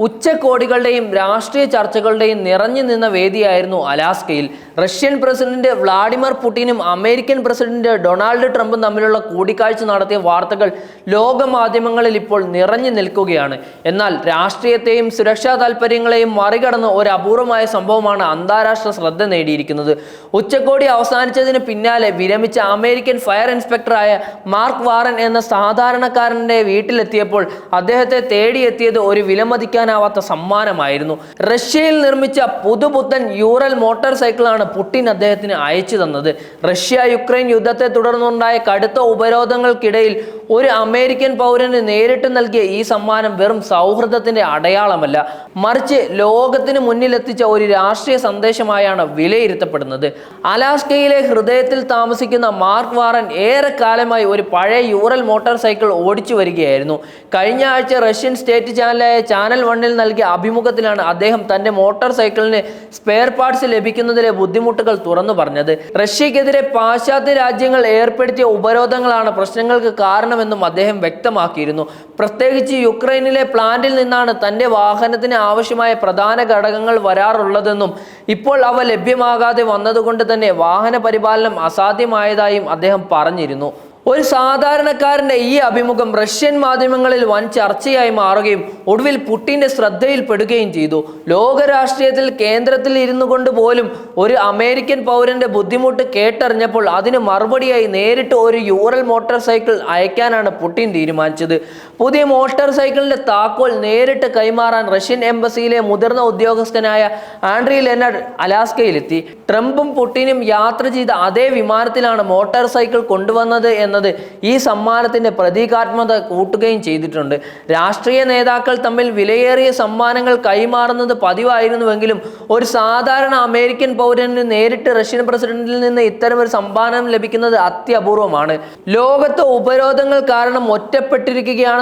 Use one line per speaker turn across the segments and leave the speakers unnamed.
ഉച്ചകോടികളുടെയും രാഷ്ട്രീയ ചർച്ചകളുടെയും നിറഞ്ഞു നിന്ന വേദിയായിരുന്നു അലാസ്കയിൽ. റഷ്യൻ പ്രസിഡന്റ് വ്ളാഡിമിർ പുടിനും അമേരിക്കൻ പ്രസിഡന്റ് ഡൊണാൾഡ് ട്രംപും തമ്മിലുള്ള കൂടിക്കാഴ്ച നടത്തിയ വാർത്തകൾ ലോകമാധ്യമങ്ങളിൽ ഇപ്പോൾ നിറഞ്ഞു നിൽക്കുകയാണ്. എന്നാൽ രാഷ്ട്രീയത്തെയും സുരക്ഷാ താൽപ്പര്യങ്ങളെയും മറികടന്ന് ഒരു അപൂർവമായ സംഭവമാണ് അന്താരാഷ്ട്ര ശ്രദ്ധ നേടിയിരിക്കുന്നത്. ഉച്ചകോടി അവസാനിച്ചതിന് പിന്നാലെ വിരമിച്ച അമേരിക്കൻ ഫയർ ഇൻസ്പെക്ടറായ മാർക്ക് വാറൻ എന്ന സാധാരണക്കാരന്റെ വീട്ടിലെത്തിയപ്പോൾ അദ്ദേഹത്തെ തേടിയെത്തിയത് ഒരു വിലമതിക്കാനാവാത്ത സമ്മാനമായിരുന്നു. റഷ്യയിൽ നിർമ്മിച്ച പുതുപുത്തൻ യൂറൽ മോട്ടോർ സൈക്കിളാണ് പുടിൻ അദ്ദേഹത്തിന് അയച്ചു തന്നത്. റഷ്യ യുക്രൈൻ യുദ്ധത്തെ തുടർന്നുണ്ടായ കടുത്ത ഉപരോധങ്ങൾക്കിടയിൽ ഒരു അമേരിക്കൻ പൗരന് നേരിട്ട് നൽകിയ ഈ സമ്മാനം വെറും സൗഹൃദത്തിന്റെ അടയാളമല്ല. മറിച്ച് ലോകത്തിന് മുന്നിലെത്തിച്ച ഒരു രാഷ്ട്രീയ സന്ദേശമായാണ് വിലയിരുത്തപ്പെടുന്നത്. അലാസ്കയിലെ ഹൃദയത്തിൽ താമസിക്കുന്ന മാർക്ക് വാറൻ ഏറെക്കാലമായി ഒരു പഴയ യൂറൽ മോട്ടോർ സൈക്കിൾ ഓടിച്ചു വരികയായിരുന്നു. കഴിഞ്ഞ ആഴ്ച റഷ്യൻ സ്റ്റേറ്റ് ചാനലായ ചാനൽ വണ്ണിൽ നൽകിയ അഭിമുഖത്തിലാണ് അദ്ദേഹം തന്റെ മോട്ടോർ സൈക്കിളിന് സ്പെയർ പാർട്സ് ലഭിക്കുന്നതിലെ ബുദ്ധിമുട്ടുകൾ തുറന്നു പറഞ്ഞത്. റഷ്യക്കെതിരെ പാശ്ചാത്യ രാജ്യങ്ങൾ ഏർപ്പെടുത്തിയ ഉപരോധങ്ങളാണ് പ്രശ്നങ്ങൾക്ക് കാരണമെന്നും അദ്ദേഹം വ്യക്തമാക്കിയിരുന്നു. പ്രത്യേകിച്ച് യുക്രൈനിലെ പ്ലാന്റിൽ നിന്നാണ് തന്റെ വാഹനത്തിന് ആവശ്യമായ പ്രധാന ഘടകങ്ങൾ വരാറുള്ളതെന്നും ഇപ്പോൾ അവ ലഭ്യമാകാതെ വന്നതുകൊണ്ട് തന്നെ വാഹന പരിപാലനം അസാധ്യമായതായും അദ്ദേഹം പറഞ്ഞിരുന്നു. ഒരു സാധാരണക്കാരന്റെ ഈ അഭിമുഖം റഷ്യൻ മാധ്യമങ്ങളിൽ വൻ ചർച്ചയായി മാറുകയും ഒടുവിൽ പുട്ടിന്റെ ശ്രദ്ധയിൽപ്പെടുകയും ചെയ്തു. ലോകരാഷ്ട്രീയത്തിൽ കേന്ദ്രത്തിൽ ഇരുന്നു കൊണ്ട് പോലും ഒരു അമേരിക്കൻ പൗരന്റെ ബുദ്ധിമുട്ട് കേട്ടറിഞ്ഞപ്പോൾ അതിന് മറുപടിയായി നേരിട്ട് ഒരു യൂറൽ മോട്ടോർ സൈക്കിൾ അയക്കാനാണ് പുട്ടിൻ തീരുമാനിച്ചത്. പുതിയ മോട്ടോർ സൈക്കിളിന്റെ താക്കോൽ നേരിട്ട് കൈമാറാൻ റഷ്യൻ എംബസിയിലെ മുതിർന്ന ഉദ്യോഗസ്ഥനായ ആൻഡ്രി ലെനഡ് അലാസ്കയിലെത്തി. ട്രംപും പുട്ടിനും യാത്ര ചെയ്ത അതേ വിമാനത്തിലാണ് മോട്ടോർ സൈക്കിൾ കൊണ്ടുവന്നത് എന്നത് ഈ സമ്മാനത്തിന്റെ പ്രതീകാത്മകത കൂട്ടുകയും ചെയ്തിട്ടുണ്ട്. രാഷ്ട്രീയ നേതാക്കൾ തമ്മിൽ വിലയേറിയ സമ്മാനങ്ങൾ കൈമാറുന്നത് പതിവായിരുന്നുവെങ്കിലും ഒരു സാധാരണ അമേരിക്കൻ പൗരന് നേരിട്ട് റഷ്യൻ പ്രസിഡന്റിൽ നിന്ന് ഇത്തരമൊരു സമ്മാനം ലഭിക്കുന്നത് അത്യപൂർവമാണ്. ലോകത്ത് ഉപരോധങ്ങൾ കാരണം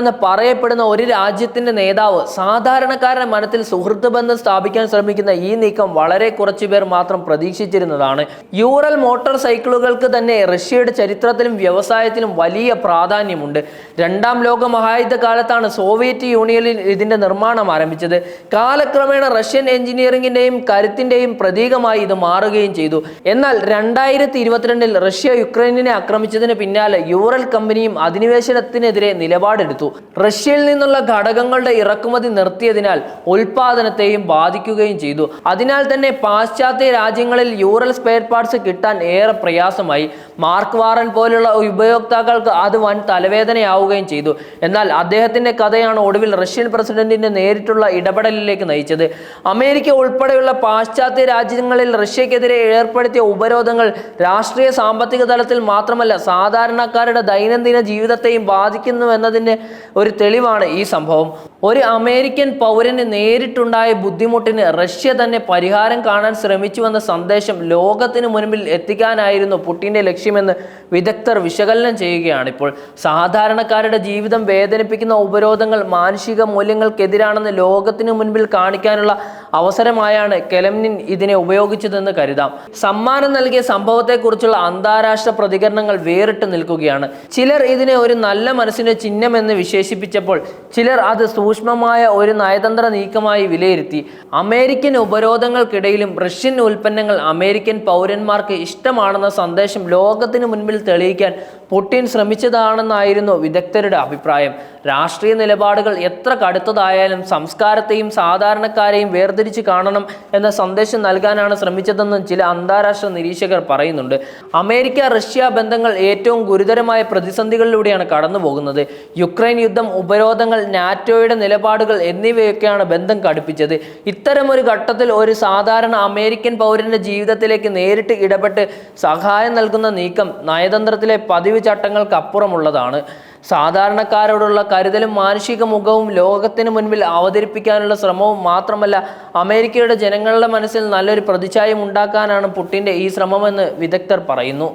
ഒറ്റപ്പെട്ടിരിക്കുകയാണെന്ന് പറയപ്പെടുന്ന ഒരു രാജ്യത്തിന്റെ നേതാവ് സാധാരണക്കാരുടെ മനത്തിൽ സുഹൃത്ത് ബന്ധം സ്ഥാപിക്കാൻ ശ്രമിക്കുന്ന ഈ നീക്കം വളരെ കുറച്ചു പേർ മാത്രം പ്രതീക്ഷിച്ചിരുന്നതാണ്. യൂറൽ മോട്ടോർ സൈക്കിളുകൾക്ക് തന്നെ റഷ്യയുടെ ചരിത്രത്തിലും വ്യവസായത്തിലും വലിയ പ്രാധാന്യമുണ്ട്. രണ്ടാം ലോക മഹായുദ്ധ കാലത്താണ് സോവിയറ്റ് യൂണിയനിൽ ഇതിന്റെ നിർമ്മാണം ആരംഭിച്ചത്. കാലക്രമേണ റഷ്യൻ എഞ്ചിനീയറിംഗിന്റെയും കരുത്തിന്റെയും പ്രതീകമായി ഇത് മാറുകയും ചെയ്തു. എന്നാൽ രണ്ടായിരത്തി ഇരുപത്തിരണ്ടിൽ റഷ്യ യുക്രൈനിനെ ആക്രമിച്ചതിന് പിന്നാലെ യൂറൽ കമ്പനിയും അധിനിവേശനത്തിനെതിരെ നിലപാടെടുത്തു. റഷ്യയിൽ നിന്നുള്ള ഘടകങ്ങളുടെ ഇറക്കുമതി നിർത്തിയതിനാൽ ഉൽപാദനത്തെയും ബാധിക്കുകയും ചെയ്തു. അതിനാൽ തന്നെ പാശ്ചാത്യ രാജ്യങ്ങളിൽ യൂറൽ സ്പെയർ പാർട്സ് കിട്ടാൻ ഏറെ പ്രയാസമായി. മാർക്ക് വാറൻ പോലുള്ള ഉപയോക്താക്കൾക്ക് അത് വൻ തലവേദനയാവുകയും ചെയ്തു. എന്നാൽ അദ്ദേഹത്തിന്റെ കഥയാണ് ഒടുവിൽ റഷ്യൻ പ്രസിഡന്റിന്റെ നേരിട്ടുള്ള ഇടപെടലിലേക്ക് നയിച്ചത്. അമേരിക്ക ഉൾപ്പെടെയുള്ള പാശ്ചാത്യ രാജ്യങ്ങളിൽ റഷ്യക്കെതിരെ ഏർപ്പെടുത്തിയ ഉപരോധങ്ങൾ രാഷ്ട്രീയ സാമ്പത്തിക തലത്തിൽ മാത്രമല്ല സാധാരണക്കാരുടെ ദൈനംദിന ജീവിതത്തെയും ബാധിക്കുന്നു എന്നതിന്റെ ഒരു തെളിവാണ് ഈ സംഭവം. ഒരു അമേരിക്കൻ പൗരന് നേരിട്ടുണ്ടായ ബുദ്ധിമുട്ടിന് റഷ്യ തന്നെ പരിഹാരം കാണാൻ ശ്രമിച്ചുവെന്ന സന്ദേശം ലോകത്തിന് മുൻപിൽ എത്തിക്കാനായിരുന്നു പുട്ടിന്റെ ലക്ഷ്യമെന്ന് വിദഗ്ധർ വിശകലനം ചെയ്യുകയാണ് ഇപ്പോൾ സാധാരണക്കാരുടെ ജീവിതം വേദനിപ്പിക്കുന്ന ഉപരോധങ്ങൾ മാനുഷിക മൂല്യങ്ങൾക്കെതിരാണെന്ന് ലോകത്തിന് മുൻപിൽ കാണിക്കാനുള്ള അവസരമായാണ് കെലംനിൻ ഇതിനെ ഉപയോഗിച്ചതെന്ന് കരുതാം. സമ്മാനം നൽകിയ സംഭവത്തെക്കുറിച്ചുള്ള അന്താരാഷ്ട്ര പ്രതികരണങ്ങൾ വേറിട്ട് നിൽക്കുകയാണ്. ചിലർ ഇതിനെ ഒരു നല്ല മനസ്സിന്റെ ചിഹ്നമെന്ന് വിശേഷിപ്പിച്ചപ്പോൾ ചിലർ അത് സൂക്ഷ്മമായ ഒരു നയതന്ത്ര നീക്കമായി വിലയിരുത്തി. അമേരിക്കൻ ഉപരോധങ്ങൾക്കിടയിലും റഷ്യൻ ഉൽപ്പന്നങ്ങൾ അമേരിക്കൻ പൗരന്മാർക്ക് ഇഷ്ടമാണെന്ന സന്ദേശം ലോകത്തിന് മുൻപിൽ തെളിയിക്കാൻ പുടിൻ ശ്രമിച്ചതാണെന്നായിരുന്നു വിദഗ്ധരുടെ അഭിപ്രായം. രാഷ്ട്രീയ നിലപാടുകൾ എത്ര കടുത്തതായാലും സംസ്കാരത്തെയും സാധാരണക്കാരെയും വേർതിരിച്ച് കാണണം എന്ന സന്ദേശം നൽകാനാണ് ശ്രമിച്ചതെന്നും ചില അന്താരാഷ്ട്ര നിരീക്ഷകർ പറയുന്നുണ്ട്. അമേരിക്ക റഷ്യ ബന്ധങ്ങൾ ഏറ്റവും ഗുരുതരമായ പ്രതിസന്ധികളിലൂടെയാണ് കടന്നു പോകുന്നത് യുക്രൈൻ യുദ്ധം ഉപരോധങ്ങൾ നാറ്റോയുടെ നിലപാടുകൾ എന്നിവയൊക്കെയാണ് ബന്ധം കടുപ്പിച്ചത്. ഇത്തരമൊരു ഘട്ടത്തിൽ ഒരു സാധാരണ അമേരിക്കൻ പൗരന്റെ ജീവിതത്തിലേക്ക് നേരിട്ട് ഇടപെട്ട് സഹായം നൽകുന്ന നീക്കം നയതന്ത്രത്തിലെ പതിവ് ചട്ടങ്ങൾക്ക് അപ്പുറമുള്ളതാണ് സാധാരണക്കാരോടുള്ള കരുതലും മാനുഷിക മുഖവും ലോകത്തിന് മുൻപിൽ അവതരിപ്പിക്കാനുള്ള ശ്രമവും മാത്രമല്ല അമേരിക്കയുടെ ജനങ്ങളുടെ മനസ്സിൽ നല്ലൊരു പ്രതിച്ഛായം ഉണ്ടാക്കാനാണ് പുട്ടിന്റെ ഈ ശ്രമമെന്ന് വിദഗ്ധർ പറയുന്നു.